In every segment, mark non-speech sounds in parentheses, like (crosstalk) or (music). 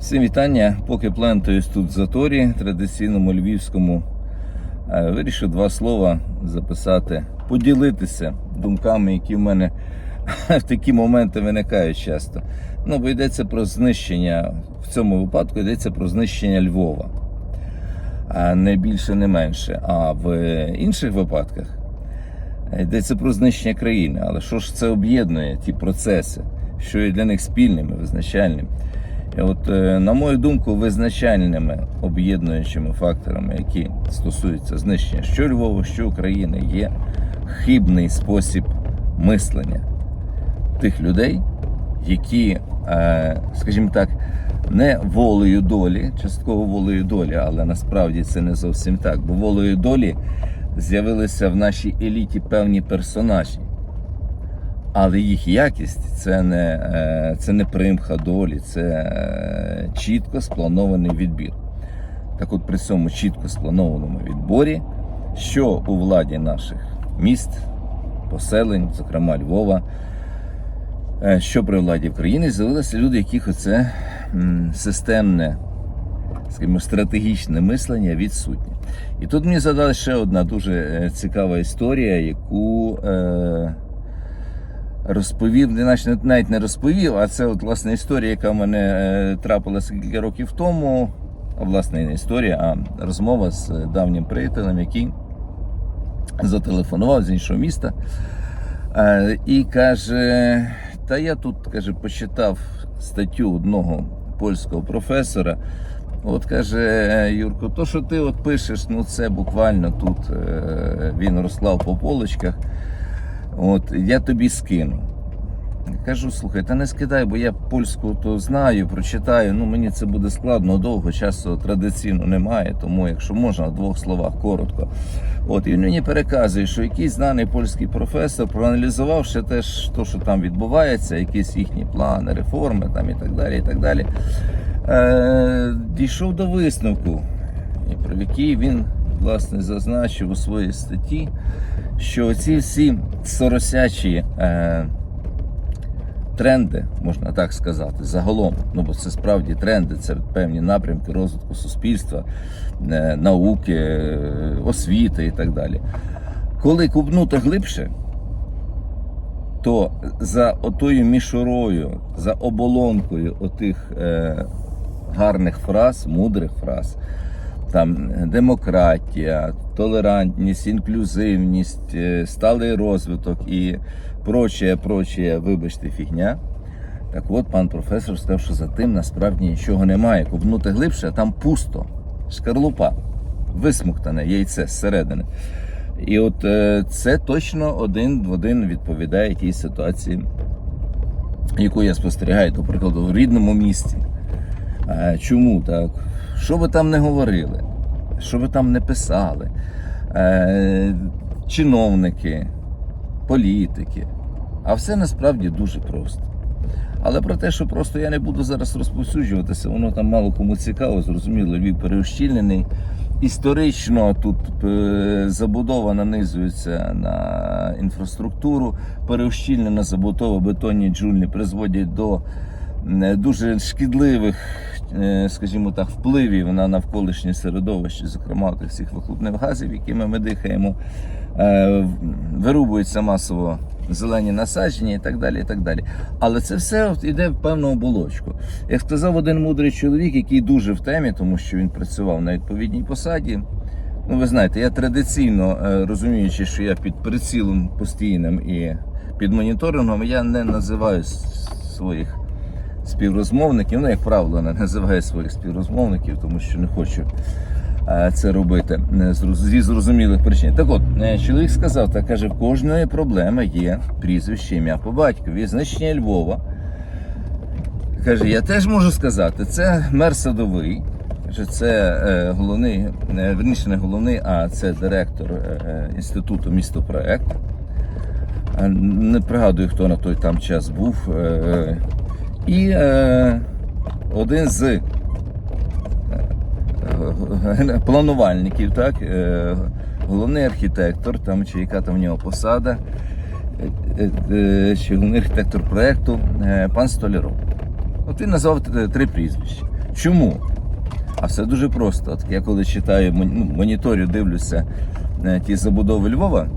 Всім вітання. Поки плентаюсь тут в заторі, традиційному львівському, е, вирішив два слова записати, поділитися думками, які в мене (laughs) в такі моменти виникають часто. Ну, бо йдеться про знищення, в цьому випадку йдеться про знищення Львова. А не більше, не менше. А в інших випадках йдеться про знищення країни. Але що ж це об'єднує, ті процеси, що є для них спільними, визначальними? От, е, на мою думку, визначальними об'єднуючими факторами, які стосуються знищення що Львова, що України, є хибний спосіб мислення тих людей, які, е, скажімо так, не волею долі, частково волею долі, але насправді це не зовсім так, бо волею долі з'явилися в нашій еліті певні персонажі. Але їх якість це не, е, це не примха долі, це е, чітко спланований відбір. Так от при цьому чітко спланованому відборі, що у владі наших міст, поселень, зокрема Львова, е, що при владі України, з'явилися люди, яких оце системне, скажімо, стратегічне мислення відсутнє. І тут мені задали ще одна дуже цікава історія, яку. Розповів, не навіть не розповів, а це от власне історія, яка в мене е, трапилася кілька років тому. А власне не історія, а розмова з е, давнім приятелем, який зателефонував з іншого міста е, і каже: Та я тут каже, почитав статтю одного польського професора. От каже «Е, Юрко, то, що ти от пишеш, ну це буквально тут він розклав по полочках. От я тобі скину. Кажу, слухай, та не скидай, бо я польську то знаю, прочитаю. Ну мені це буде складно, довго часу традиційно немає. Тому, якщо можна, в двох словах коротко. От і він мені переказує, що якийсь знаний польський професор, проаналізувавши теж те, що там відбувається, якісь їхні плани, реформи там і так далі. і так далі, е, дійшов до висновку, про який він власне зазначив у своїй статті, що ці всі соросячі. Е, тренди, можна так сказати, загалом. Ну бо це справді тренди, це певні напрямки розвитку суспільства, е, науки, е, освіти і так далі. Коли купнути глибше, то за отою мішурою, за оболонкою отих е, гарних фраз, мудрих фраз, там демократія, толерантність, інклюзивність, е, сталий розвиток і прочее, прочее, вибачте, фігня. Так от пан професор сказав, що за тим насправді нічого немає. Купнути глибше, а там пусто, шкарлупа, висмуктане яйце зсередини. І от е, це точно один в один відповідає тій ситуації, яку я спостерігаю, до прикладу, в рідному місті. Чому так? Що ви там не говорили? Що ви там не писали? Е, чиновники, політики. А все насправді дуже просто. Але про те, що просто я не буду зараз розповсюджуватися, воно там мало кому цікаво, зрозуміло, Львів переощільнений. Історично тут е, забудова нанизується на інфраструктуру, переощільнена забудова, бетонні джунглі призводять до дуже шкідливих, е, скажімо так, впливів на навколишнє середовище, зокрема тих всіх вихлопних газів, якими ми дихаємо, Е, вирубуються масово зелені насадження і так далі. і так далі. Але це все от іде в певну оболочку. Як сказав один мудрий чоловік, який дуже в темі, тому що він працював на відповідній посаді. Ну, ви знаєте, я традиційно е, розуміючи, що я під прицілом постійним і під моніторингом, я не називаю своїх співрозмовників. Ну, як правило, не (laughs) називаю своїх співрозмовників, тому що не хочу е, це робити е, зі зрозумілих причин. Так от, е, чоловік сказав, так каже, в кожної проблеми є прізвище ім'я по батькові, значення Львова. Каже, я теж можу сказати, це мер садовий. Це головний, верніше не головний, а це директор інституту містопроект. Не пригадую, хто на той там час був. Е, і е, один з е, е, планувальників, так, е, головний архітектор, там, чи яка там в нього посада, е, е, чи головний архітектор проєкту, е, пан Столяров. От він назвав три прізвища. Чому? А все дуже просто. От я коли читаю ну, моніторю, дивлюся е, ті забудови Львова,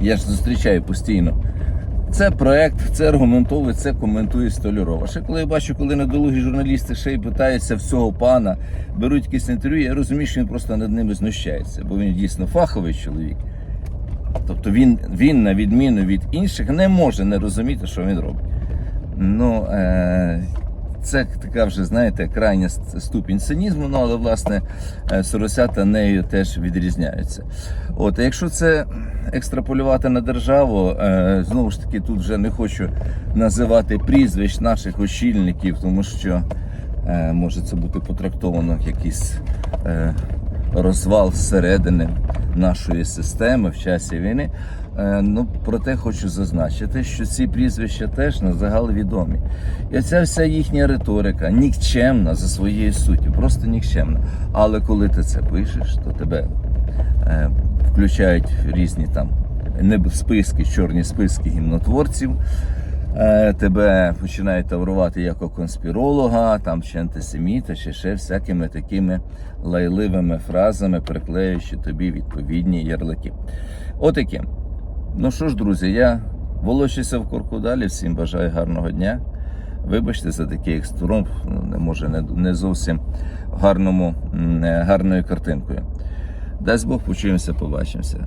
я ж зустрічаю постійно. Це проект, це аргументовує, це коментує Столярова. Ще коли я бачу, коли недолугі журналісти ще й питаються всього пана, беруть якісь інтерв'ю, я розумію, що він просто над ними знущається, бо він дійсно фаховий чоловік. Тобто він, він, на відміну від інших, не може не розуміти, що він робить. Ну, е- це така вже, знаєте, крайня ступінь цинізму, ну але власне е, соросята нею теж відрізняються. От, а якщо це екстраполювати на державу, е, знову ж таки, тут вже не хочу називати прізвищ наших очільників, тому що е, може це бути потрактовано як якийсь розвал зсередини нашої системи в часі війни. Е, Ну, проте хочу зазначити, що ці прізвища теж на загал відомі. І оця вся їхня риторика нікчемна за своєю суттю, просто нікчемна. Але коли ти це пишеш, то тебе е, включають різні там неб- списки, чорні списки гімнотворців. Е, Тебе починають таврувати як конспіролога, там чи антисеміта, чи ще всякими такими лайливими фразами, приклеюючи тобі відповідні ярлики. Отакі. Ну що ж, друзі, я волочуся в корку далі. Всім бажаю гарного дня. Вибачте за такий екстром, ну, може не, не зовсім гарному, е, гарною картинкою. Дасть Бог, почуємося, побачимося.